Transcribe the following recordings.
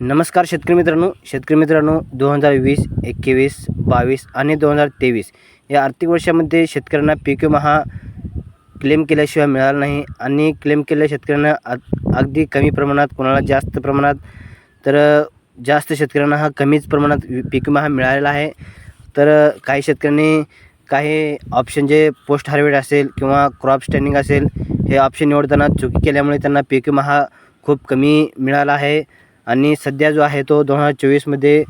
नमस्कार शेतकरी मित्रांनो शेतकरी मित्रांनो दोन हजार वीस एकवीस बावीस आणि दोन हजार तेवीस या आर्थिक वर्षामध्ये शेतकऱ्यांना पीक विमा हा क्लेम केल्याशिवाय मिळाला नाही आणि क्लेम केलेल्या शेतकऱ्यांना अग अगदी कमी प्रमाणात कोणाला जास्त प्रमाणात तर जास्त शेतकऱ्यांना हा कमीच प्रमाणात पीक विमा हा मिळालेला आहे. तर काही शेतकऱ्यांनी काही ऑप्शन जे पोस्ट हार्वेट असेल किंवा क्रॉप स्टँडिंग असेल हे ऑप्शन निवडताना चुकी केल्यामुळे त्यांना पीक विमा हा खूप कमी मिळाला आहे. आणि सध्या जो आहे तो दोन हजार चोवीसमध्ये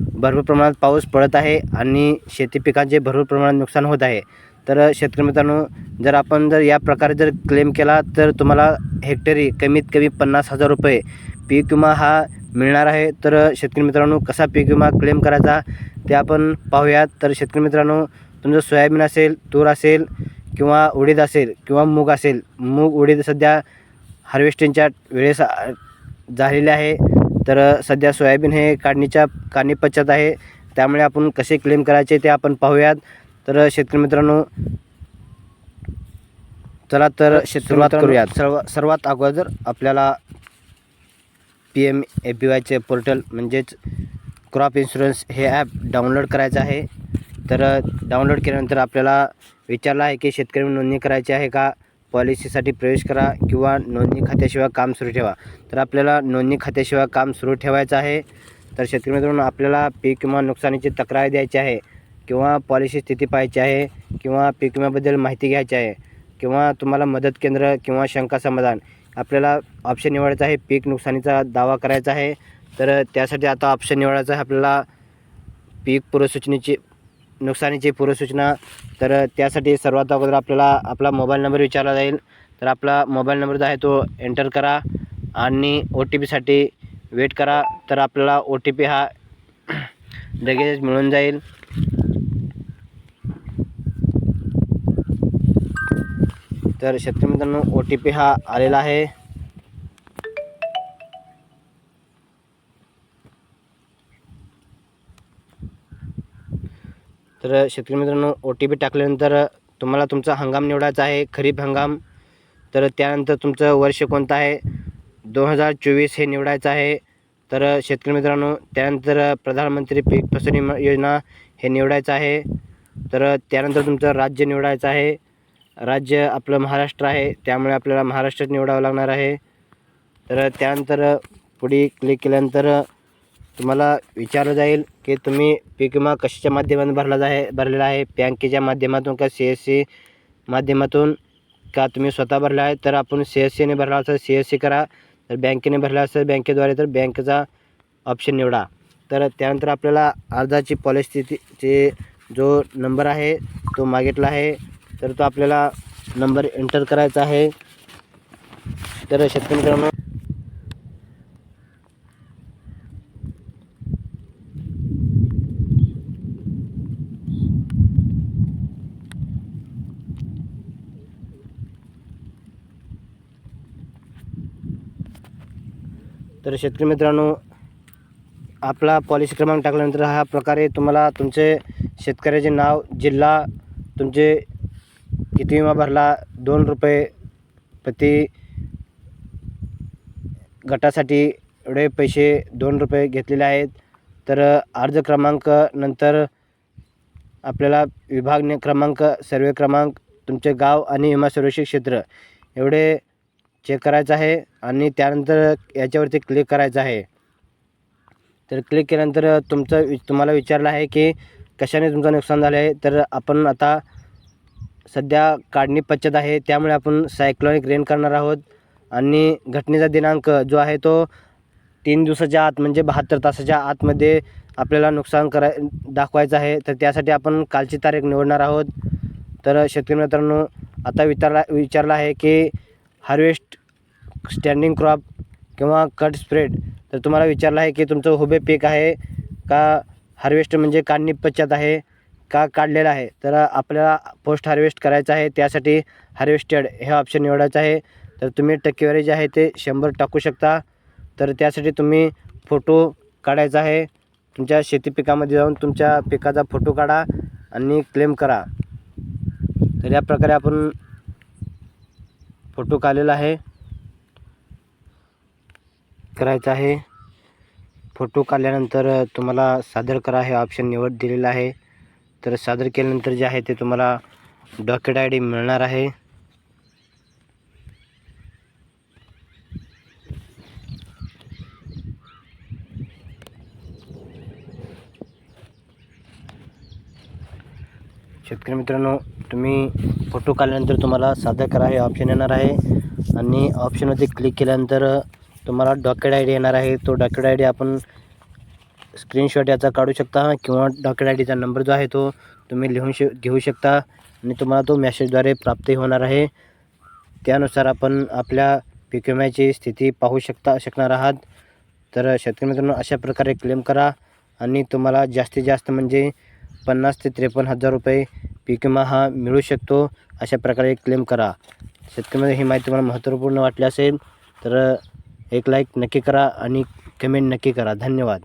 भरपूर प्रमाणात पाऊस पडत आहे आणि शेती पिकांचे भरपूर प्रमाणात नुकसान होत आहे. तर शेतकरी मित्रांनो जर आपण जर या प्रकारे जर क्लेम केला तर तुम्हाला हेक्टरी कमीत कमी पन्नास हजार रुपये पीक विमा हा मिळणार आहे. तर शेतकरी मित्रांनो कसा पीक विमा क्लेम करायचा ते आपण पाहूयात. तर शेतकरी मित्रांनो तुमचं सोयाबीन असेल तूर असेल किंवा उडीद असेल किंवा मूग असेल मूग उडीद सध्या हार्वेस्टिंगच्या वेळेस झालेले आहे. तर सध्या सोयाबीन हे काढणीच्या काढणी पश्चात आहे. त्यामुळे आपण कसे क्लेम करायचे ते आपण पाहूयात. तर शेतकरी मित्रांनो चला तर सुरुवात करूयात. सर्व सर्वात अगोदर आपल्याला पी एम ए पी वायचे पोर्टल म्हणजेच क्रॉप इन्शुरन्स हे ॲप डाउनलोड करायचं आहे. तर डाउनलोड केल्यानंतर आपल्याला विचारलं आहे की शेतकरी नोंदणी करायची आहे का? पॉलिसीसाठी प्रवेश करा किंवा नोंदणी खात्याशिवाय काम सुरू ठेवा. तर आपल्याला नोंदणी खात्याशिवाय काम सुरू ठेवायचं आहे. तर शेतकरी मित्रांनो आपल्याला पीक किंवा नुकसानीची तक्रार द्यायची आहे किंवा पॉलिसी स्थिती पाहायची आहे किंवा पीक विम्याबद्दल माहिती घ्यायची आहे किंवा तुम्हाला मदत केंद्र किंवा शंका समाधान आपल्याला ऑप्शन निवडायचा आहे. पीक नुकसानीचा दावा करायचा आहे. तर त्यासाठी आता ऑप्शन निवडायचा आहे. आपल्याला पीक पूर्वसूचनेची नुकसानीची पूर्वसूचना तर त्यासाठी सर्वात अगोदर आपल्याला आपला मोबाईल नंबर विचारला जाईल. तर आपला मोबाईल नंबर जो आहे तो एंटर करा आणि ओ टी पीसाठी वेट करा. तर आपल्याला ओ टी पी हा लगेच मिळून जाईल. तर शेतकरी मित्रांनो ओ टी पी हा आलेला आहे. तर शेतकरी मित्रांनो ओ टी पी टाकल्यानंतर तुम्हाला तुमचा हंगाम निवडायचा आहे खरीप हंगाम. तर त्यानंतर तुमचं वर्ष कोणतं आहे? दोन हजार चोवीस हे निवडायचं आहे. तर शेतकरी मित्रांनो त्यानंतर प्रधानमंत्री पीक फसल विमा योजना हे निवडायचं आहे. तर त्यानंतर तुमचं राज्य निवडायचं आहे. राज्य आपलं महाराष्ट्र आहे त्यामुळे आपल्याला महाराष्ट्रात निवडावं लागणार आहे. तर त्यानंतर पुढे क्लिक केल्यानंतर तुम्हाला विचारलं जाईल की तुम्ही पीक विमा कशाच्या माध्यमातून भरला आहे भरलेला आहे? बँकेच्या माध्यमातून का सी एस सी माध्यमातून? का तुम्ही स्वतः भरला आहे? तर आपण सी एस सीने भरला असेल सी एस सी करा. तर बँकेने भरला असेल बँकेद्वारे तर बँकेचा ऑप्शन निवडा. तर त्यानंतर आपल्याला अर्जाची पॉलिसीचे जो नंबर आहे तो मागितला आहे. तर तो आपल्याला नंबर एंटर करायचा आहे. तर शेतकरी मित्रांनो तर शेतकरी मित्रांनो आपला पॉलिसी क्रमांक टाकल्यानंतर हा प्रकारे तुम्हाला तुमचे शेतकऱ्याचे नाव जिल्हा तुमचे किती विमा भरला दोन रुपये प्रति गटासाठी एवढे पैसे दोन रुपये घेतलेले आहेत. तर अर्ज क्रमांक नंतर आपल्याला विभागने क्रमांक सर्वे क्रमांक तुमचे गाव आणि विमा सुरक्षित क्षेत्र एवढे चेक करायचं आहे आणि त्यानंतर याच्यावरती क्लिक करायचं आहे. तर क्लिक केल्यानंतर तुमचं वि तुम्हाला विचारलं आहे की कशाने तुमचं नुकसान झालं आहे? तर आपण आता सध्या काढणी पश्चात आहे त्यामुळे आपण सायक्लॉनिक रेन करणार आहोत. आणि घटनेचा दिनांक जो आहे तो तीन दिवसाच्या आत म्हणजे बहात्तर तासाच्या आतमध्ये आपल्याला नुकसान कराय दाखवायचं आहे. तर त्यासाठी आपण कालची तारीख निवडणार आहोत. तर शेतकरी मित्रांनो आता विचारला विचारला आहे की हार्वेस्ट स्टँडिंग क्रॉप किंवा कट स्प्रेड तर तुम्हाला विचारलं आहे की तुमचं हुबे पीक आहे का हार्वेस्ट म्हणजे काढणी पश्चात आहे का काढलेलं आहे? तर आपल्याला पोस्ट हार्वेस्ट करायचं आहे त्यासाठी हार्वेस्टेड हे ऑप्शन निवडायचं आहे. तर तुम्ही टक्केवारी जे आहे ते शंभर टाकू शकता. तर त्यासाठी तुम्ही फोटो काढायचा आहे. तुमच्या शेती पिकामध्ये जाऊन तुमच्या पिकाचा फोटो काढा आणि क्लेम करा. तर या प्रकारे आपण फोटो काढलेला आहे. करायचा आहे. फोटो काढल्यानंतर तुम्हाला सादर करा हे ऑप्शन निवड दिलेलं आहे. तर सादर केल्यानंतर जे आहे ते तुम्हाला डॉक्युमेंट आय डी मिळणार आहे. शेतकरी मित्रांनो तुम्ही फोटो काढल्यानंतर तुम्हाला सादर करा हे ऑप्शन येणार आहे. आणि ऑप्शनवरती क्लिक केल्यानंतर तुम्हाला डॉक्युमेंट आय डी येणार आहे. तो डॉक्युमेंट आय डी आपण स्क्रीनशॉट याचा काढू शकता किंवा डॉक्युमेंट आय डीचा नंबर जो आहे तो तुम्ही लिहून श घेऊ शकता. आणि तुम्हाला तो मॅसेजद्वारे प्राप्तही होणार आहे. त्यानुसार आपण आपल्या पीक विम्याची स्थिती पाहू शकता शकणार आहात. तर शेतकरी मित्रांनो अशा प्रकारे क्लेम करा. आणि तुम्हाला जास्तीत जास्त म्हणजे पन्नास ते त्रेपन्न हजार रुपये पीक विमा हा मिळू शकतो अशा प्रकारे क्लेम करा. शेतकऱ्यांमध्ये ही माहिती तुम्हाला महत्त्वपूर्ण वाटली असेल तर एक लाईक नक्की करा आणि कमेंट नक्की करा. धन्यवाद.